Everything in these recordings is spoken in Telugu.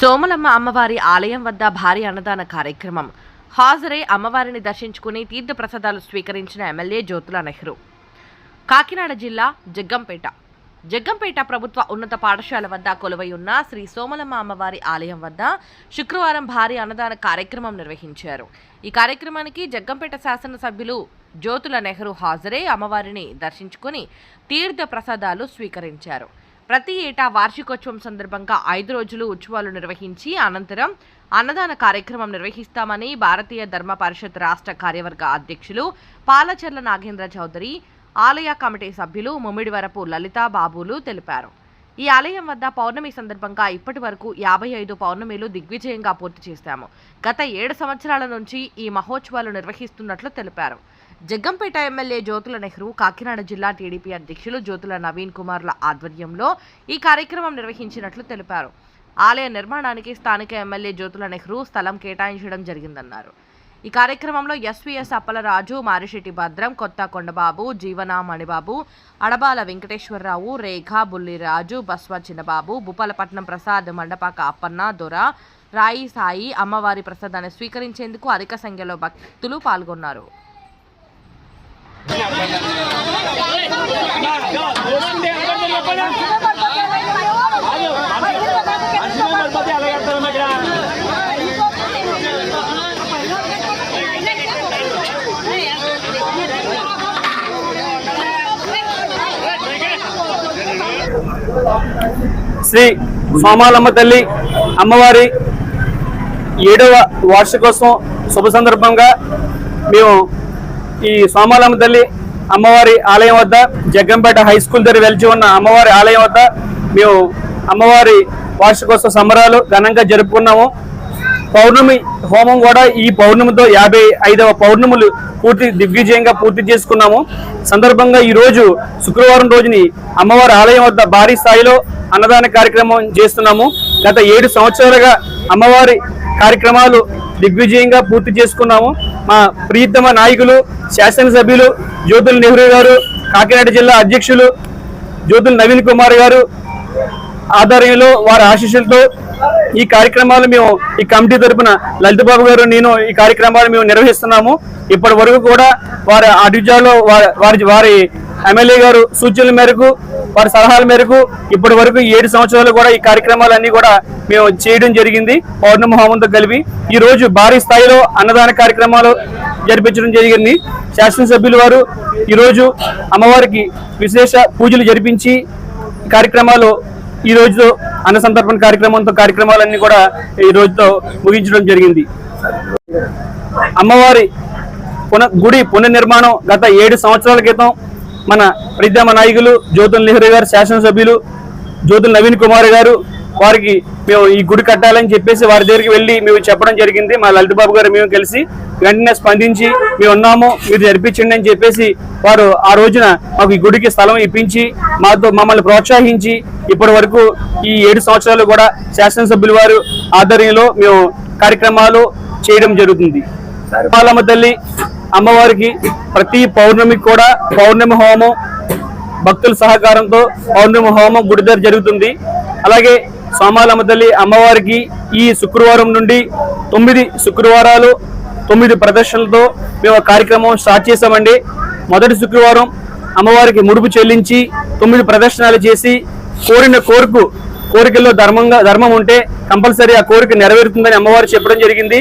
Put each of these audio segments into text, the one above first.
సోమలమ్మ అమ్మవారి ఆలయం వద్ద భారీ అన్నదాన కార్యక్రమం. హాజరై అమ్మవారిని దర్శించుకుని తీర్థ ప్రసాదాలు స్వీకరించిన ఎమ్మెల్యే జ్యోతుల నెహ్రూ. కాకినాడ జిల్లా జగ్గంపేట. జగ్గంపేట ప్రభుత్వ ఉన్నత పాఠశాల వద్ద కొలువై ఉన్న శ్రీ సోమలమ్మ అమ్మవారి ఆలయం వద్ద శుక్రవారం భారీ అన్నదాన కార్యక్రమం నిర్వహించారు. ఈ కార్యక్రమానికి జగ్గంపేట శాసనసభ్యులు జ్యోతుల నెహ్రూ హాజరై అమ్మవారిని దర్శించుకుని తీర్థ ప్రసాదాలు స్వీకరించారు. ప్రతి ఏటా వార్షికోత్సవం సందర్భంగా ఐదు రోజులు ఉత్సవాలు నిర్వహించి అనంతరం అన్నదాన కార్యక్రమం నిర్వహిస్తామని భారతీయ ధర్మ పరిషత్ రాష్ట్ర కార్యవర్గ అధ్యక్షులు పాలచర్ల నాగేంద్ర చౌదరి ఆలయ కమిటీ సభ్యులు ముమ్మిడివరపు లలితా బాబులు తెలిపారు. ఈ ఆలయం వద్ద పౌర్ణమి సందర్భంగా ఇప్పటి వరకు యాభై ఐదు పౌర్ణమిలు దిగ్విజయంగా పూర్తి చేశాము. గత ఏడు సంవత్సరాల నుంచి ఈ మహోత్సవాలు నిర్వహిస్తున్నట్లు తెలిపారు. జగ్గంపేట ఎమ్మెల్యే జ్యోతుల నెహ్రూ కాకినాడ జిల్లా టీడీపీ అధ్యక్షులు జ్యోతుల నవీన్ కుమార్ల ఆధ్వర్యంలో ఈ కార్యక్రమం నిర్వహించినట్లు తెలిపారు. ఆలయ నిర్మాణానికి స్థానిక ఎమ్మెల్యే జ్యోతుల నెహ్రూ స్థలం కేటాయించడం జరిగిందన్నారు. ఈ కార్యక్రమంలో ఎస్వీఎస్ అప్పలరాజు మారిశెట్టి భద్రం కొత్త కొండబాబు జీవన మణిబాబు అడబాల వెంకటేశ్వరరావు రేఖ బుల్లిరాజు బస్వ చిన్నబాబు భూపాలపట్నం ప్రసాద్ మండపాక అప్పన్న దొర రాయి సాయి అమ్మవారి ప్రసాదాన్ని స్వీకరించేందుకు అధిక సంఖ్యలో భక్తులు పాల్గొన్నారు. శ్రీ సోమాలమ్మ తల్లి అమ్మవారి ఏడవ వార్షికోత్సవం శుభ సందర్భంగా మేము ఈ సోమాలమ్మ తల్లి అమ్మవారి ఆలయం వద్ద జగ్గంపేట హై స్కూల్ దగ్గర వెలిచి ఉన్న అమ్మవారి ఆలయం వద్ద మేము అమ్మవారి వార్షికోత్సవ సంబరాలు ఘనంగా జరుపుకున్నాము. పౌర్ణమి హోమం కూడా ఈ పౌర్ణమితో యాభై ఐదవ పౌర్ణములు పూర్తి దిగ్విజయంగా పూర్తి చేసుకున్నాము. సందర్భంగా ఈ రోజు శుక్రవారం రోజుని అమ్మవారి ఆలయం వద్ద భారీ స్థాయిలో అన్నదాన కార్యక్రమం చేస్తున్నాము. గత ఏడు సంవత్సరాలుగా అమ్మవారి కార్యక్రమాలు దిగ్విజయంగా పూర్తి చేసుకున్నాము. మా ప్రియతమ నాయకులు శాసనసభ్యులు జ్యోతుల నెహ్రూ గారు కాకినాడ జిల్లా అధ్యక్షులు జ్యోతుల నవీన్ కుమార్ గారు ఆధ్వర్యంలో వారి ఆశీస్సులతో ఈ కార్యక్రమాలు మేము ఈ కమిటీ తరపున లలిత బాబు గారు నేను ఈ కార్యక్రమాలు మేము నిర్వహిస్తున్నాము. ఇప్పటి వరకు కూడా వారి అడిజాలో వారి వారి ఎమ్మెల్యే గారు సూచనల మేరకు వారి సలహాల మేరకు ఇప్పటి వరకు ఏడు సంవత్సరాలు కూడా ఈ కార్యక్రమాలన్నీ కూడా మేము చేయడం జరిగింది. పౌర్ణమి హోమంతో కలిపి ఈ రోజు భారీ స్థాయిలో అన్నదాన కార్యక్రమాలు జరిపించడం జరిగింది. శాసనసభ్యులు వారు ఈరోజు అమ్మవారికి విశేష పూజలు జరిపించి కార్యక్రమాలు ఈ రోజుతో అన్న సంతర్పణ కార్యక్రమంతో కార్యక్రమాలన్నీ కూడా ఈ రోజుతో ముగించడం జరిగింది. అమ్మవారి పున గుడి పునర్నిర్మాణం గత ఏడు సంవత్సరాల క్రితం మన ప్రతిమ నాయకులు జ్యోతుల్ నెహ్రూ గారు శాసనసభ్యులు జ్యోతుల్ నవీన్ కుమార్ గారు వారికి మేము ఈ గుడి కట్టాలని చెప్పేసి వారి దగ్గరికి వెళ్ళి మేము చెప్పడం జరిగింది. మా లలిత బాబు గారు మేము కలిసి వెంటనే స్పందించి మేము ఉన్నాము మీరు జరిపించండి అని చెప్పేసి వారు ఆ రోజున మాకు ఈ గుడికి స్థలం ఇప్పించి మాతో మమ్మల్ని ప్రోత్సహించి ఇప్పటి వరకు ఈ ఏడు సంవత్సరాలు కూడా శాసనసభ్యుల వారు ఆధ్వర్యంలో మేము కార్యక్రమాలు చేయడం జరుగుతుంది. పాలమ్మ తల్లి అమ్మవారికి ప్రతి పౌర్ణమికి కూడా పౌర్ణమి హోమం భక్తుల సహకారంతో పౌర్ణమి హోమం గుడి దగ్గర జరుగుతుంది. అలాగే సోమాలమ్మ తల్లి అమ్మవారికి ఈ శుక్రవారం నుండి తొమ్మిది శుక్రవారాలు తొమ్మిది ప్రదర్శనలతో మేము కార్యక్రమం స్టార్ట్ చేశామండి. మొదటి శుక్రవారం అమ్మవారికి ముడుపు చెల్లించి తొమ్మిది ప్రదర్శనలు చేసి కోరిన కోరిక కోరికల్లో ధర్మంగా ధర్మం ఉంటే కంపల్సరీ ఆ కోరిక నెరవేరుతుందని అమ్మవారు చెప్పడం జరిగింది.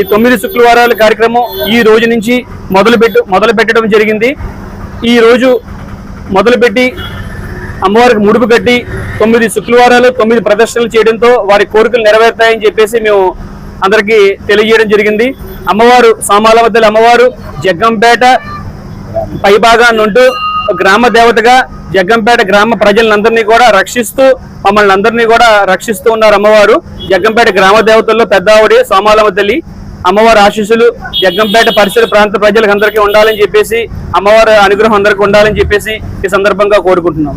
ఈ తొమ్మిది శుక్రవారాల కార్యక్రమం ఈ రోజు నుంచి మొదలు పెట్టు మొదలు పెట్టడం జరిగింది. ఈ రోజు మొదలుపెట్టి అమ్మవారికి ముడుపు కట్టి తొమ్మిది శుక్రవారాలు తొమ్మిది ప్రదర్శనలు చేయడంతో వారి కోరికలు నెరవేరుతాయని చెప్పేసి మేము అందరికీ తెలియజేయడం జరిగింది. అమ్మవారు సామాలవద్దల అమ్మవారు జగ్గంపేట పైభాగాన్ని ఉంటూ గ్రామ దేవతగా జగ్గంపేట గ్రామ ప్రజలందరినీ కూడా రక్షిస్తూ మమ్మల్ని అందరినీ కూడా రక్షిస్తూ ఉన్నారు అమ్మవారు. జగ్గంపేట గ్రామ దేవతల్లో పెద్ద ఆవిడ సోమాలమ్మ తల్లి అమ్మవారి ఆశీస్సులు జగ్గంపేట పరిసర ప్రాంత ప్రజలకు అందరికీ ఉండాలని చెప్పేసి అమ్మవారి అనుగ్రహం అందరికీ ఉండాలని చెప్పేసి ఈ సందర్భంగా కోరుకుంటున్నాం.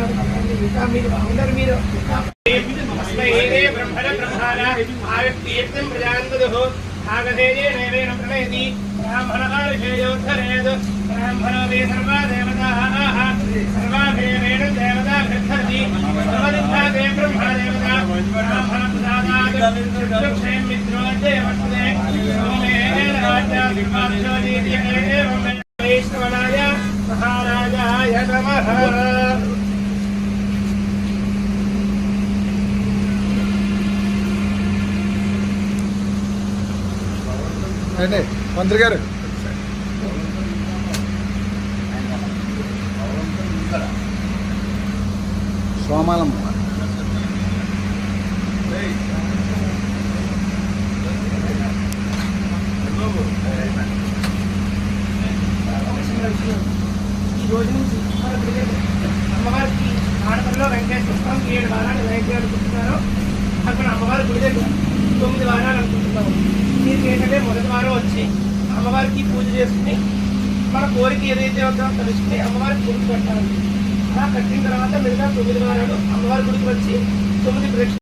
అలాగే ఏదే బ్రహ్మణ బ్రహ్మాణ ఆవిర్తీర్థం ప్రజాంగదుః ఆగధేయే నైవేన ప్రణయతి బ్రాహ్మణకార్షేయోద్ధరేద్ బ్రాహ్మణో వే సర్వా దేవతాః సర్వాభేరేణ దేవతా గచ్చతి సర్వదిగ్భాగే బ్రహ్మా బ్రాహ్మణ ప్రసాదాత్ చక్షుక్షేం మిత్రో ఏవం వైష్ణవనాయ మహారాజాయ నమః అండి మంత్రి గారు. సోమాలమ్మ రోజు నుంచి అమ్మవారికి ఆడపల్లిలో వెంకటేశ్వర స్వామి ఏడు వారాలు వెంకటేశ్వర అనుకుంటున్నారు అక్కడ అమ్మవారి గుడి దగ్గర తొమ్మిది వారాలు అనుకుంటున్నాము. దీనికి ఏంటంటే మొదటి వారం వచ్చి అమ్మవారికి పూజ చేసుకుని మన కోరిక ఏదైతే ఉందో తెలుసుకుని అమ్మవారికి గుడికి కట్టాలి అలా కట్టిన తర్వాత మిగతా తొమ్మిది వారాలు అమ్మవారి గుడికి వచ్చి తొమ్మిది ప్రదక్షిణ